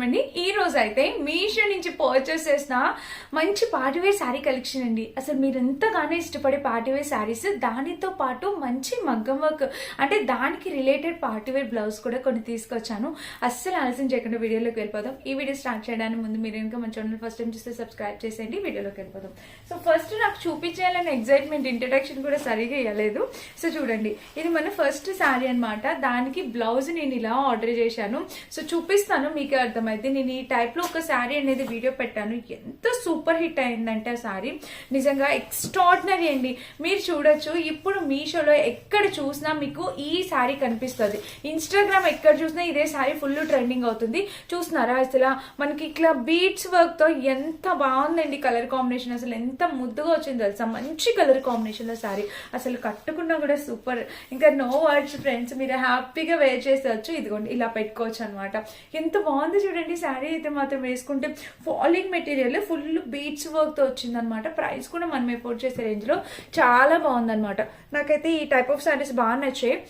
నమస్కారం అండి. ఈ రోజు అయితే మీషో నుంచి పర్చేస్ చేసిన మంచి పార్టీవేర్ శారీ కలెక్షన్ అండి. అసలు మీరు ఎంతగానో ఇష్టపడే పార్టీవేర్ శారీస్ దానితో పాటు మంచి మగ్గం వర్క్ అంటే దానికి రిలేటెడ్ పార్టీవేర్ బ్లౌజ్ కూడా కొన్ని తీసుకొచ్చాను. అస్సలు ఆలస్యం చేయకుండా వీడియోలోకి వెళ్ళిపోదాం. ఈ వీడియో స్టార్ట్ చేయడానికి ముందు మీరు ఇంకా మన ఛానల్ ఫస్ట్ టైం చూస్తే సబ్స్క్రైబ్ చేసేయండి. వీడియోలోకి వెళ్ళిపోదాం. సో ఫస్ట్ నాకు చూపించేయాలనే ఎగ్జైట్మెంట్ ఇంట్రడక్షన్ కూడా సరిగా ఇవ్వలేదు సో చూడండి. ఇది మన ఫస్ట్ శారీ అన్నమాట. దానికి బ్లౌజ్ నేను ఇలా ఆర్డర్ చేశాను. సో చూపిస్తాను మీకు అర్థమైంది అయితే నేను ఈ టైప్లో ఒక శారీ అనేది వీడియో పెట్టాను. ఎంత సూపర్ హిట్ అయిందంటే ఆ శారీ నిజంగా ఎక్స్ట్రాడినరీ అండి. మీరు చూడొచ్చు. ఇప్పుడు మీషోలో ఎక్కడ చూసినా మీకు ఈ శారీ కనిపిస్తుంది. ఇన్స్టాగ్రామ్ ఎక్కడ చూసినా ఇదే శారీ ఫుల్ ట్రెండింగ్ అవుతుంది. చూస్తున్నారా అసలు? మనకి ఇట్లా బీట్స్ వర్క్తో ఎంత బాగుందండి కలర్ కాంబినేషన్ అసలు ఎంత ముద్దుగా వచ్చింది తెలుసా? మంచి కలర్ కాంబినేషన్లో శారీ అసలు కట్టుకున్నా కూడా సూపర్ ఇంకా నో వర్డ్స్ ఫ్రెండ్స్ మీరు హ్యాపీగా వేర్ చేసేవచ్చు ఇదిగోండి ఇలా పెట్టుకోవచ్చు అనమాట ఎంత బాగుంది చూడండి. శారీ అయితే మాత్రం వేసుకుంటే ఫాలింగ్ మెటీరియల్ ఫుల్ బీట్స్ వర్క్తో వచ్చిందనమాట. ప్రైస్ కూడా మనం ఎఫోర్డ్ చేసే రేంజ్లో చాలా బాగుందనమాట. నాకైతే ఈ టైప్ ఆఫ్ శారీస్ బాగా నచ్చాయి.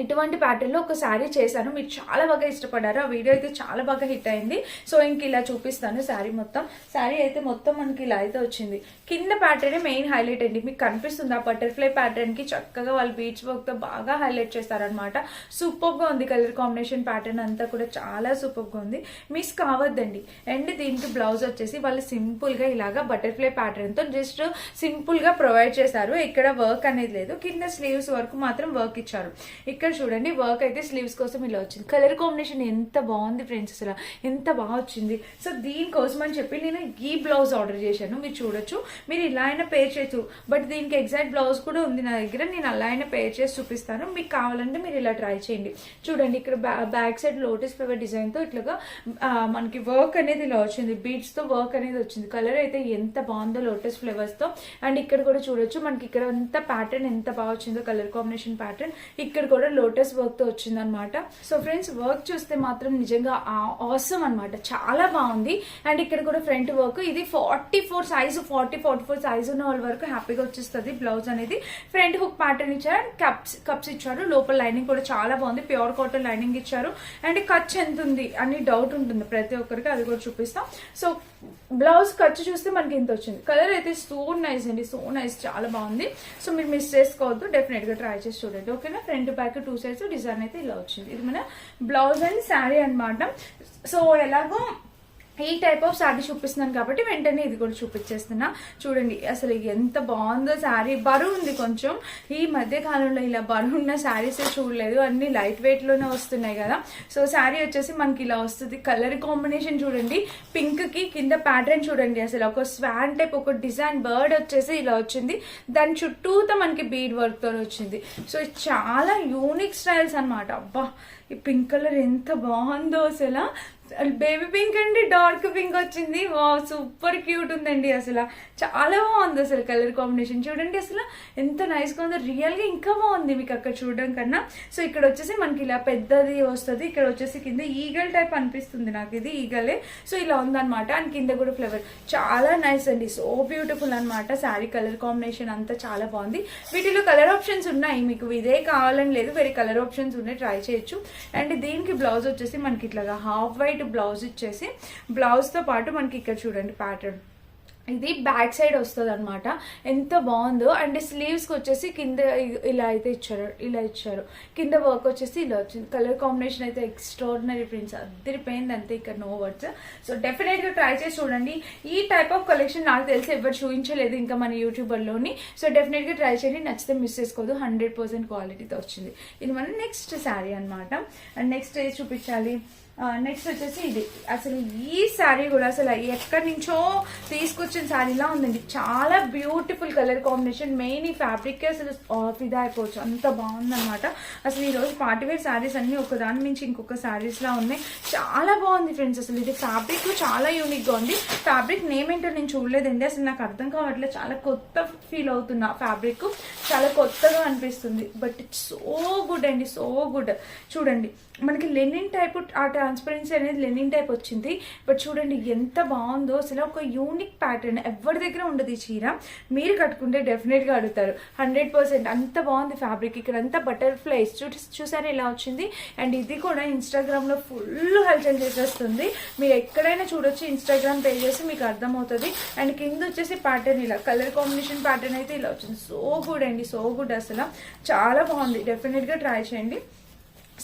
ఇటువంటి ప్యాటర్న్లో ఒక శారీ చేశాను. మీరు చాలా బాగా ఇష్టపడ్డారు. ఆ వీడియో అయితే చాలా బాగా హిట్ అయింది. సో ఇంక ఇలా చూపిస్తాను శారీ మొత్తం. శారీ అయితే మొత్తం మనకి ఇలా అయితే వచ్చింది. కింద ప్యాటర్నే మెయిన్ హైలైట్ అండి. మీకు కనిపిస్తుంది ఆ బటర్ఫ్లై ప్యాటర్న్కి చక్కగా వాళ్ళు బీచ్ వర్క్తో బాగా హైలైట్ చేస్తారనమాట సూపర్గా ఉంది కలర్ కాంబినేషన్ ప్యాటర్న్ అంతా కూడా చాలా సూపర్గా ఉంది. మిస్ కావద్దండి. అండ్ దీనికి బ్లౌజ్ వచ్చేసి వాళ్ళు సింపుల్గా ఇలాగా బటర్ఫ్లై ప్యాటర్న్తో జస్ట్ సింపుల్గా ప్రొవైడ్ చేశారు. ఇక్కడ వర్క్ అనేది లేదు. కింద స్లీవ్స్ వరకు మాత్రం వర్క్ ఇచ్చారు. ఇక్కడ చూడండి వర్క్ అయితే స్లీవ్స్ కోసం ఇలా వచ్చింది. కలర్ కాంబినేషన్ ఎంత బాగుంది ఫ్రెండ్స్ అసలు. ఎంత బాగా వచ్చింది. సో దీనికోసం అని చెప్పి నేను ఈ బ్లౌజ్ ఆర్డర్ చేశాను. మీరు చూడొచ్చు. మీరు ఇలా అయినా పేర్ చేయొచ్చు. బట్ దీనికి ఎగ్జాక్ట్ బ్లౌజ్ కూడా ఉంది నా దగ్గర. నేను అలా అయినా పేర్ చేసి చూపిస్తాను. మీకు కావాలంటే మీరు ఇలా ట్రై చేయండి. చూడండి ఇక్కడ బ్యాక్ సైడ్ లోటస్ ఫ్లవర్ డిజైన్తో ఇట్లాగా మనకి వర్క్ అనేది ఇలా వచ్చింది. బీడ్స్తో వర్క్ అనేది వచ్చింది. కలర్ అయితే ఎంత బాగుందో లోటస్ ఫ్లేవర్స్తో. అండ్ ఇక్కడ కూడా చూడొచ్చు. మనకి ఇక్కడ అంత ప్యాటర్న్ ఎంత బాగా వచ్చిందో కలర్ కాంబినేషన్ ప్యాటర్న్ ఇక్కడ కూడా లోటస్ వర్క్తో వచ్చింది అనమాట సో ఫ్రెండ్స్ వర్క్ చూస్తే మాత్రం నిజంగా ఆసమ్ అనమాట. చాలా బాగుంది. అండ్ ఇక్కడ కూడా ఫ్రంట్ వర్క్. ఇది forty four size forty forty four size ఉన్న వాళ్ళ వరకు హ్యాపీగా వచ్చేస్తుంది బ్లౌజ్ అనేది. ఫ్రంట్ హుక్ ప్యాటర్న్ ఇచ్చారు. అండ్ కప్స్ కప్స్ ఇచ్చారు. లోపల లైనింగ్ కూడా చాలా బాగుంది. ప్యూర్ కాటన్ లైనింగ్ ఇచ్చారు. అండ్ ఖర్చు ఎంత ఉంది అని డౌట్ ఉంటుంది ప్రతి ఒక్కరికి. అది కూడా చూపిస్తాం. సో బ్లౌజ్ ఖర్చు చూస్తే మనకి ఇంత వచ్చింది. కలర్ అయితే సో నైస్ అండి. సో నైస్ చాలా బాగుంది. సో మీరు మిస్ చేసుకోవద్దు. డెఫినెట్గా ట్రై చేసి చూడండి. ఓకేనా? Front back two sides design అయితే ఇలా వచ్చింది. ఇది మన బ్లౌజ్ అండ్ శారీ అన్నమాట. సో ఎలాగో ఈ టైప్ ఆఫ్ శారీ చూపిస్తున్నాను కాబట్టి వెంటనే ఇది కూడా చూపించేస్తున్నా. చూడండి అసలు ఎంత బాగుందో శారీ బరువు ఉంది కొంచెం. ఈ మధ్య కాలంలో ఇలా బరువు ఉన్న శారీస్ చూడలేదు. అన్ని లైట్ వెయిట్లోనే వస్తున్నాయి కదా. సో శారీ వచ్చేసి మనకి ఇలా వస్తుంది. కలర్ కాంబినేషన్ చూడండి. పింక్కి కింద ప్యాటర్న్ చూడండి అసలు. ఒక స్వాన్ టైప్ ఒక డిజైన్ బర్డ్ వచ్చేసి ఇలా వచ్చింది. దాని చుట్టూతో మనకి బీడ్ వర్క్తో వచ్చింది. సో ఇది చాలా యూనిక్ స్టైల్స్ అనమాట అబ్బా ఈ పింక్ కలర్ ఎంత బాగుందో అసలు. బేబీ పింక్ అండి డార్క్ పింక్ వచ్చింది. వా సూపర్ క్యూట్ ఉందండి అసలు. చాలా బాగుంది అసలు కలర్ కాంబినేషన్ చూడండి అసలు ఎంత నైస్గా ఉందో. రియల్గా ఇంకా బాగుంది మీకు అక్కడ చూడడం కన్నా. సో ఇక్కడ వచ్చేసి మనకి ఇలా పెద్దది వస్తుంది. ఇక్కడ వచ్చేసి కింద ఈగల్ టైప్ అనిపిస్తుంది నాకు. ఇది ఈగలే సో ఇలా ఉందన్నమాట. అండ్ కింద కూడా ఫ్లేవర్ చాలా నైస్ అండి. సో బ్యూటిఫుల్ అన్నమాట. శారీ కలర్ కాంబినేషన్ అంతా చాలా బాగుంది. వీటిలో కలర్ ఆప్షన్స్ ఉన్నాయి మీకు. ఇదే కావాలని లేదు. వేరే కలర్ ఆప్షన్స్ ఉన్నాయి. ట్రై చేయొచ్చు. అండ్ దీనికి బ్లౌజ్ వచ్చేసి మనకి ఇట్లాగా హాఫ్ వైట్ బ్లౌజ్ ఇచ్చేసి బ్లౌజ్తో పాటు మనకి ఇక్కడ చూడండి ప్యాటర్న్. ఇది బ్యాక్ సైడ్ వస్తుంది అనమాట ఎంత బాగుందో. అండ్ స్లీవ్స్కి వచ్చేసి కింద ఇలా అయితే ఇచ్చారు ఇలా ఇచ్చారు. కింద వర్క్ వచ్చేసి ఇలా వచ్చింది. కలర్ కాంబినేషన్ అయితే ఎక్స్ట్రాడినరీ ప్రింట్స్ అద్దరిపోయింది అంతే ఇక్కడ నో వర్డ్స్ సో డెఫినెట్గా ట్రై చేసి చూడండి. ఈ టైప్ ఆఫ్ కలెక్షన్ నాకు తెలిసి ఎవరు చూపించలేదు ఇంకా మన యూట్యూబర్లోని. సో డెఫినెట్గా ట్రై చేయండి. నచ్చితే మిస్ చేసుకోదు హండ్రెడ్ పర్సెంట్ క్వాలిటీతో వచ్చింది. ఇది మన నెక్స్ట్ శారీ అనమాట అండ్ నెక్స్ట్ ఏది చూపించాలి? నెక్స్ట్ వచ్చేసి ఇది. అసలు ఈ శారీ కూడా అసలు ఎక్కడి నుంచో తీసుకొచ్చిన శారీలా ఉందండి. చాలా బ్యూటిఫుల్ కలర్ కాంబినేషన్ మెయిన్ ఈ ఫ్యాబ్రిక్కే అసలు ఫిదా అయిపోవచ్చు. అంత బాగుందన్నమాట. అసలు ఈ రోజు పార్టీవేర్ శారీస్ అన్ని ఒకదాని నుంచి ఇంకొక శారీస్లా ఉన్నాయి. చాలా బాగుంది ఫ్రెండ్స్ అసలు ఇది ఫ్యాబ్రిక్ చాలా యూనిక్గా ఉంది. ఫ్యాబ్రిక్ నేమ్ ఏంటో నేను చూడలేదండి. అసలు నాకు అర్థం కావట్లేదు. చాలా కొత్త ఫీల్ అవుతున్నా ఫ్యాబ్రిక్ చాలా కొత్తగా అనిపిస్తుంది. బట్ ఇట్స్ సో గుడ్ అండి. సో గుడ్ చూడండి. మనకి లెనిన్ టైప్ ఆ ట్రాన్స్పరెన్సీ అనేది లెనిన్ టైప్ వచ్చింది. బట్ చూడండి ఎంత బాగుందో అసలు ఒక యూనిక్ ప్యాటర్న్ ఎవరి దగ్గర ఉండదు ఈ చీర. మీరు కట్టుకుంటే డెఫినెట్గా అడుగుతారు. హండ్రెడ్ పర్సెంట్ అంత బాగుంది ఫ్యాబ్రిక్ ఇక్కడ అంతా బటర్ఫ్లైస్ చూ చూసారా ఎలా వచ్చింది? అండ్ ఇది కూడా ఇన్స్టాగ్రామ్లో ఫుల్ హల్చల్ చేసేస్తుంది. మీరు ఎక్కడైనా చూడొచ్చు ఇన్స్టాగ్రామ్ చేసి మీకు అర్థమవుతుంది. అండ్ కింద వచ్చేసి ప్యాటర్న్ ఇలా కలర్ కాంబినేషన్ ప్యాటర్న్ అయితే ఇలా వచ్చింది. సో గుడ్ అండి సో గుడ్ అసలు. చాలా బాగుంది. డెఫినెట్గా ట్రై చేయండి.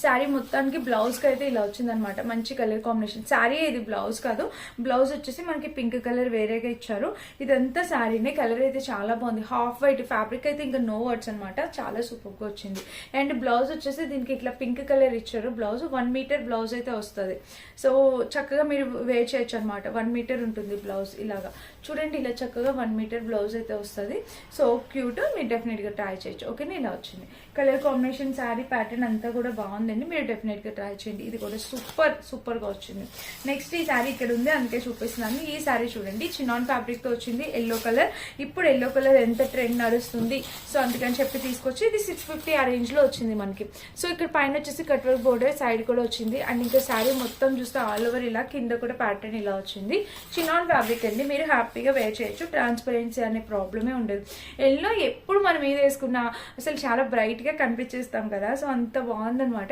శారీ మొత్తానికి బ్లౌజ్కి అయితే ఇలా వచ్చిందనమాట మంచి కలర్ కాంబినేషన్. శారీ ఇది బ్లౌజ్ కాదు. బ్లౌజ్ వచ్చేసి మనకి పింక్ కలర్ వేరేగా ఇచ్చారు. ఇదంతా శారీనే. కలర్ అయితే చాలా బాగుంది. హాఫ్ వైట్ ఫ్యాబ్రిక్ అయితే ఇంకా నో వర్డ్స్ అనమాట చాలా సూపర్గా వచ్చింది. అండ్ బ్లౌజ్ వచ్చేసి దీనికి ఇట్లా పింక్ కలర్ ఇచ్చారు. బ్లౌజ్ వన్ మీటర్ బ్లౌజ్ అయితే వస్తుంది. సో చక్కగా మీరు వేర్ చేయొచ్చు అనమాట వన్ మీటర్ ఉంటుంది బ్లౌజ్ ఇలాగా. చూడండి ఇలా చక్కగా వన్ మీటర్ బ్లౌజ్ అయితే వస్తుంది. So cute. మీరు డెఫినెట్గా ట్రై చేయొచ్చు. ఓకేనా? ఇలా వచ్చింది. కలర్ కాంబినేషన్ శారీ ప్యాటర్న్ అంతా కూడా బాగుంది. బాగుందండి మీరు డెఫినెట్గా ట్రై చేయండి. ఇది కూడా సూపర్ సూపర్గా వచ్చింది. నెక్స్ట్ ఈ శారీ ఇక్కడ ఉంది. అందుకే చూపిస్తున్నాను. ఈ శారీ చూడండి. చిన్నాన్ ఫ్యాబ్రిక్తో వచ్చింది. ఎల్లో కలర్ ఇప్పుడు ఎల్లో కలర్ ఎంత ట్రెండ్ నడుస్తుంది? సో అందుకని చెప్పి తీసుకొచ్చి ఇది సిక్స్ ఫిఫ్టీ ఆ రేంజ్లో వచ్చింది మనకి. సో ఇక్కడ పైన వచ్చేసి కట్ వర్క్ బోర్డర్ సైడ్ కూడా వచ్చింది. అండ్ ఇంకా శారీ మొత్తం చూస్తే ఆల్ ఓవర్ ఇలా కింద కూడా ప్యాటర్న్ ఇలా వచ్చింది. చిన్నాన్ ఫ్యాబ్రిక్ అండి. మీరు హ్యాపీగా వేర్ చేయొచ్చు. ట్రాన్స్పరెన్సీ అనే ప్రాబ్లమే ఉండదు. ఎల్లో ఎప్పుడు మనం ఏది వేసుకున్నా అసలు చాలా బ్రైట్గా కనిపించేస్తాం కదా. సో అంత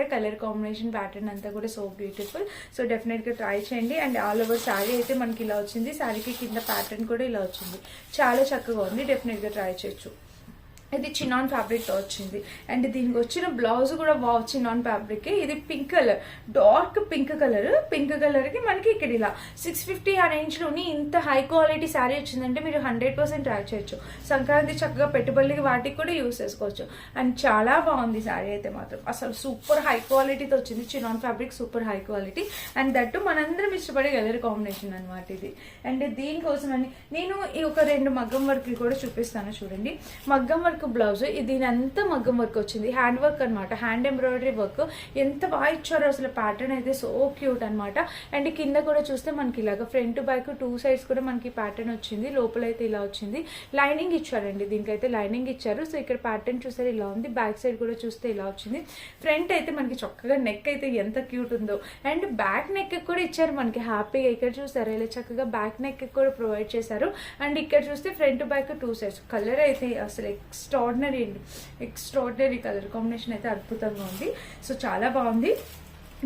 అనమాట కలర్ కాంబినేషన్ ప్యాటర్న్ అంతా కూడా సో బ్యూటిఫుల్. సో డెఫినెట్గా ట్రై చేయండి. అండ్ ఆల్ ఓవర్ శారీ అయితే మనకి ఇలా వచ్చింది. శారీకి కింద ప్యాటర్న్ కూడా ఇలా వచ్చింది. చాలా చక్కగా ఉంది. డెఫినెట్గా ట్రై చేయొచ్చు. ఇది చిన్నాన్ ఫ్యాబ్రిక్తో వచ్చింది. అండ్ దీనికి వచ్చిన బ్లౌజ్ కూడా బాగా చిన్నాన్ ఫ్యాబ్రిక్ ఇది pink colour dark pink colour pink కలర్కి మనకి ఇక్కడ ఇలా సిక్స్ ఫిఫ్టీ ఆ రేంజ్లోని ఇంత హై క్వాలిటీ శారీ వచ్చిందంటే మీరు హండ్రెడ్ పర్సెంట్ ట్రై చేయొచ్చు. సంక్రాంతి చక్కగా పెట్టుబడికి వాటికి కూడా యూస్ చేసుకోవచ్చు. అండ్ చాలా బాగుంది శారీ అయితే మాత్రం. అసలు సూపర్ హై క్వాలిటీతో వచ్చింది. Chinon fabric super high quality and that మనందరం ఇష్టపడే కలర్ కాంబినేషన్ అనమాట ఇది. అండ్ దీనికోసం అని నేను ఈ ఒక రెండు మగ్గం వర్క్ కూడా చూపిస్తాను చూడండి. మగ్గం వర్క్ బ్లౌజ్ దీని అంతా మగ్గం వర్క్ వచ్చింది. హ్యాండ్ వర్క్ అనమాట హ్యాండ్ ఎంబ్రాయిడరీ వర్క్. ఎంత బాగా ఇచ్చారో అసలు ప్యాటర్న్ అయితే సో క్యూట్ అనమాట అండ్ కింద కూడా చూస్తే మనకి ఇలాగ ఫ్రంట్ బ్యాక్ టూ సైడ్స్ కూడా మనకి ప్యాటర్న్ వచ్చింది. లోపల అయితే ఇలా వచ్చింది. లైనింగ్ ఇచ్చారండి. దీనికైతే లైనింగ్ ఇచ్చారు. సో ఇక్కడ ప్యాటర్న్ చూసారు ఇలా ఉంది. బ్యాక్ సైడ్ కూడా చూస్తే ఇలా వచ్చింది. ఫ్రంట్ అయితే మనకి చక్కగా నెక్ అయితే ఎంత క్యూట్ ఉందో. అండ్ బ్యాక్ నెక్ కూడా ఇచ్చారు మనకి. హ్యాపీగా ఇక్కడ చూసారు. ఇలా చక్కగా బ్యాక్ నెక్ కూడా ప్రొవైడ్ చేశారు. అండ్ ఇక్కడ చూస్తే front back two sides colour అయితే అసలు ఎక్స్ట్రాడినరీ అండి. ఎక్స్ట్రాడినరీ కలర్ కాంబినేషన్ అయితే అద్భుతంగా ఉంది. సో చాలా బాగుంది.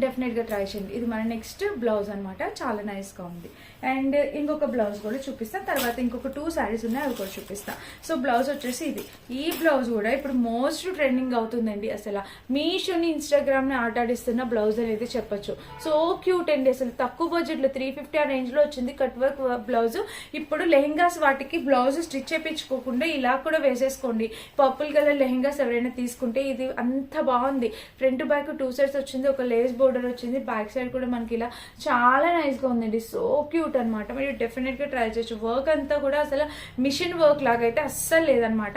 డెఫినెట్గా ట్రై చేయండి. ఇది మన నెక్స్ట్ బ్లౌజ్ అనమాట చాలా నైస్గా ఉంది. అండ్ ఇంకొక బ్లౌజ్ కూడా చూపిస్తాను. తర్వాత ఇంకొక టూ శారీస్ ఉన్నాయి. అవి కూడా చూపిస్తాను సో బ్లౌజ్ వచ్చేసి ఇది. ఈ బ్లౌజ్ కూడా ఇప్పుడు మోస్ట్ ట్రెండింగ్ అవుతుందండి అసలు. మీషోని ఇన్స్టాగ్రామ్ని ఆటాడిస్తున్న బ్లౌజ్ అనేది చెప్పొచ్చు. సో క్యూట్ అండి అసలు. తక్కువ బడ్జెట్లో త్రీ ఫిఫ్టీ ఆ రేంజ్లో వచ్చింది. కట్ వర్క్ బ్లౌజ్ ఇప్పుడు లెహెంగాస్ వాటికి బ్లౌజ్ స్టిచ్ చేయించుకోకుండా ఇలా కూడా వేసేసుకోండి. పర్పుల్ కలర్ లెహెంగాస్ ఎవరైనా తీసుకుంటే ఇది అంత బాగుంది. ఫ్రంట్ బ్యాక్ టూ సైడ్స్ వచ్చింది. ఒక లేస్ బోర్డర్ వచ్చింది. బ్యాక్ సైడ్ కూడా మనకి ఇలా చాలా నైస్గా ఉందండి. సో క్యూట్ అనమాట మీరు డెఫినెట్గా ట్రై చేయొచ్చు. వర్క్ అంతా కూడా అసలు మిషన్ వర్క్ లాగా అయితే అస్సలు లేదనమాట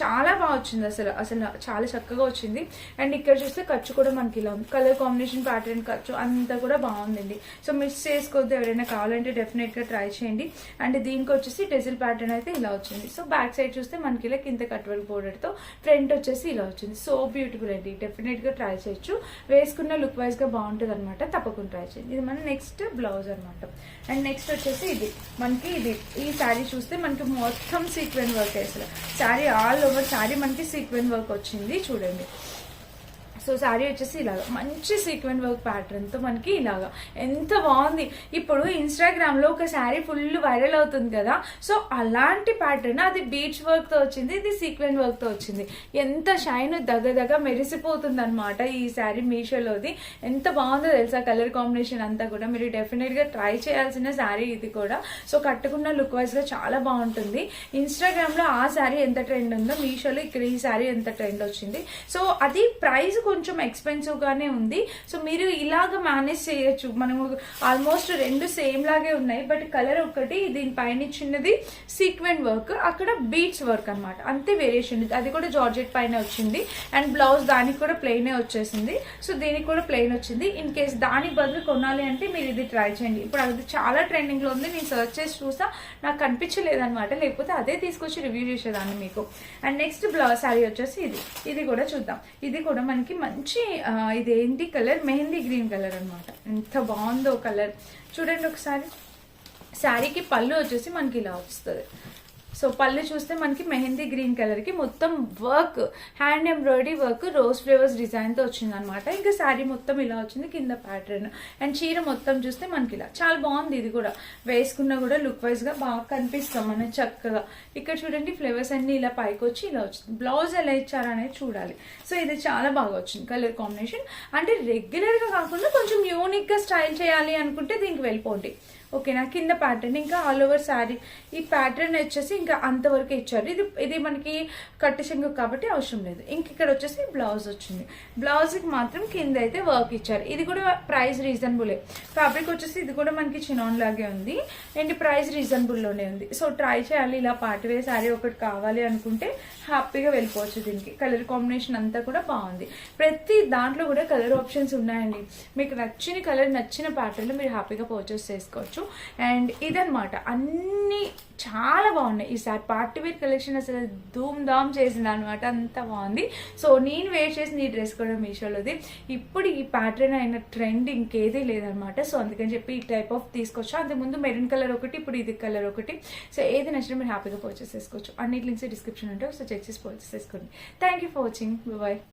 చాలా బాగా వచ్చింది అసలు. అసలు చాలా చక్కగా వచ్చింది. అండ్ ఇక్కడ చూస్తే ఖర్చు కూడా మనకి ఇలా ఉంది. కలర్ కాంబినేషన్ ప్యాటర్న్ ఖర్చు అంతా కూడా బాగుందండి. సో మిస్ చేసుకోవద్దు ఎవరైనా కావాలంటే డెఫినెట్గా ట్రై చేయండి. అండ్ దీనికి వచ్చేసి డెజిల్ ప్యాటర్న్ అయితే ఇలా వచ్చింది. సో బ్యాక్ సైడ్ చూస్తే మనకి ఇలా కింద కట్ వర్క్ బోర్డర్తో ఫ్రంట్ వచ్చేసి ఇలా వచ్చింది. సో బ్యూటిఫుల్ అండి. డెఫినెట్గా ట్రై చేయొచ్చు. వేసుకున్న లుక్ వైజ్గా బాగుంటుంది అనమాట తప్పకుండా ట్రై చేయండి. ఇది మన నెక్స్ట్ బ్లౌజ్ అనమాట అండ్ నెక్స్ట్ వచ్చేసి ఇది. మనకి ఇది. ఈ శారీ చూస్తే మనకి మొత్తం సీక్వెన్ వర్క్ వేసారు శారీ ఆల్ ఓవర్ శారీ మనకి సీక్వెన్ వర్క్ వచ్చింది. చూడండి. సో శారీ వచ్చేసి ఇలాగా. మంచి సీక్వెంట్ వర్క్ ప్యాటర్న్తో మనకి ఇలాగ. ఎంత బాగుంది. ఇప్పుడు ఇన్స్టాగ్రామ్లో ఒక శారీ ఫుల్ వైరల్ అవుతుంది కదా. సో అలాంటి ప్యాటర్న్ అది బీచ్ వర్క్తో వచ్చింది ఇది సీక్వెన్ వర్క్తో వచ్చింది. ఎంత షైన్ దగ్గ దగ్గ మెరిసిపోతుంది అనమాట ఈ శారీ మీషోలోది. ఎంత బాగుందో తెలుసా కలర్ కాంబినేషన్ అంతా కూడా. మీరు డెఫినెట్గా ట్రై చేయాల్సిన శారీ ఇది కూడా. సో కట్టుకున్న లుక్ వైజ్గా చాలా బాగుంటుంది. ఇన్స్టాగ్రామ్లో ఆ శారీ ఎంత ట్రెండ్ ఉందో మీషోలో ఇక్కడ ఈ శారీ ఎంత ట్రెండ్ వచ్చింది. సో అది ప్రైస్ కొంచెం ఎక్స్పెన్సివ్ గానే ఉంది. సో మీరు ఇలాగ మేనేజ్ చేయొచ్చు. మనము ఆల్మోస్ట్ రెండు సేమ్ లాగే ఉన్నాయి. బట్ కలర్ ఒకటి దీనిపైన చిన్నది సీక్వెంట్ వర్క్ అక్కడ బీట్స్ వర్క్ అన్నమాట. అంతే వేరియేషన్ అది కూడా జార్జెట్ పైన వచ్చింది. అండ్ బ్లౌజ్ దానికి కూడా ప్లెయినే వచ్చేసింది. సో దీనికి కూడా ప్లెయిన్ వచ్చింది. ఇన్ కేస్ దానికి బదులు కొనాలి అంటే మీరు ఇది ట్రై చేయండి. ఇప్పుడు అది చాలా ట్రెండింగ్లో ఉంది. నేను సర్చ్ చేసి చూసా. నాకు కనిపించలేదు అనమాట లేకపోతే అదే తీసుకొచ్చి రివ్యూ చేసేదాన్ని మీకు. అండ్ నెక్స్ట్ బ్లౌజ్ శారీ వచ్చేసి ఇది. ఇది కూడా చూద్దాం. ఇది కూడా మనకి మంచి ఇదేంటి కలర్? మెహందీ గ్రీన్ కలర్ అన్నమాట. ఎంత బాగుందో కలర్. చూడండి ఒకసారి. శారీకి పళ్ళు వచ్చేసి మనకి ఇలా వస్తుంది. సో పళ్ళు చూస్తే మనకి మెహందీ గ్రీన్ కలర్కి మొత్తం work hand embroidery work rose flowers డిజైన్తో వచ్చింది అనమాట ఇంకా శారీ మొత్తం ఇలా వచ్చింది కింద ప్యాటర్న్ అండ్ చీర మొత్తం చూస్తే మనకి ఇలా చాలా బాగుంది ఇది కూడా. వేసుకున్నా కూడా లుక్ వైజ్గా బాగా కనిపిస్తాం మనం చక్కగా. ఇక్కడ చూడండి ఫ్లేవర్స్ అన్ని ఇలా పైకి వచ్చి ఇలా వచ్చింది. బ్లౌజ్ ఎలా ఇచ్చారనేది చూడాలి. సో ఇది చాలా బాగా వచ్చింది కలర్ కాంబినేషన్. అంటే రెగ్యులర్గా కాకుండా కొంచెం యూనిక్గా స్టైల్ చేయాలి అనుకుంటే దీనికి వెళ్ళిపోండి. ఓకేనా కింద ప్యాటర్న్ ఇంకా ఆల్ ఓవర్ శారీ ఈ ప్యాటర్న్ వచ్చేసి ఇంకా అంతవరకు ఇచ్చారు. ఇది ఇది మనకి కట్టు చెంగు కాబట్టి అవసరం లేదు. ఇంక ఇక్కడ వచ్చేసి బ్లౌజ్ వచ్చింది. బ్లౌజ్కి మాత్రం కింద అయితే వర్క్ ఇచ్చారు. ఇది కూడా ప్రైస్ రీజనబులే ఫ్యాబ్రిక్ వచ్చేసి ఇది కూడా మనకి చినాన్ లాగే ఉంది. అండ్ ప్రైస్ రీజనబుల్లోనే ఉంది. సో ట్రై చేయాలి. ఇలా పార్టీవేర్ శారీ ఒకటి కావాలి అనుకుంటే హ్యాపీగా వెళ్ళిపోవచ్చు దీనికి. కలర్ కాంబినేషన్ అంతా కూడా బాగుంది. ప్రతి దాంట్లో కూడా కలర్ ఆప్షన్స్ ఉన్నాయండి. మీకు నచ్చిన కలర్ నచ్చిన ప్యాటర్న్లో మీరు హ్యాపీగా పర్చేస్ చేసుకోవచ్చు. అండ్ ఇదనమాట అన్ని చాలా బాగున్నాయి. ఈసారి పార్టీ వేర్ కలెక్షన్ అసలు ధూమ్ ధామ్ చేసింది అనమాట అంత బాగుంది. సో నేను వేర్ చేసిన ఈ డ్రెస్ కూడా మీషోలోది. ఇప్పుడు ఈ ప్యాటర్న్ అయిన ట్రెండ్ ఇంకేదీ లేదనమాట సో అందుకని చెప్పి ఈ టైప్ ఆఫ్ తీసుకొచ్చా. అంతకుముందు మెరూన్ కలర్ ఒకటి ఇప్పుడు ఇది కలర్ ఒకటి. సో ఏది నచ్చినా మీరు హ్యాపీగా పర్చేస్ చేసుకోవచ్చు. అన్నిటి లింక్స్ డిస్క్రిప్షన్ ఉంటే సో చెక్ చేసి పర్చేస్ చేసుకోండి. Thank you for watching bye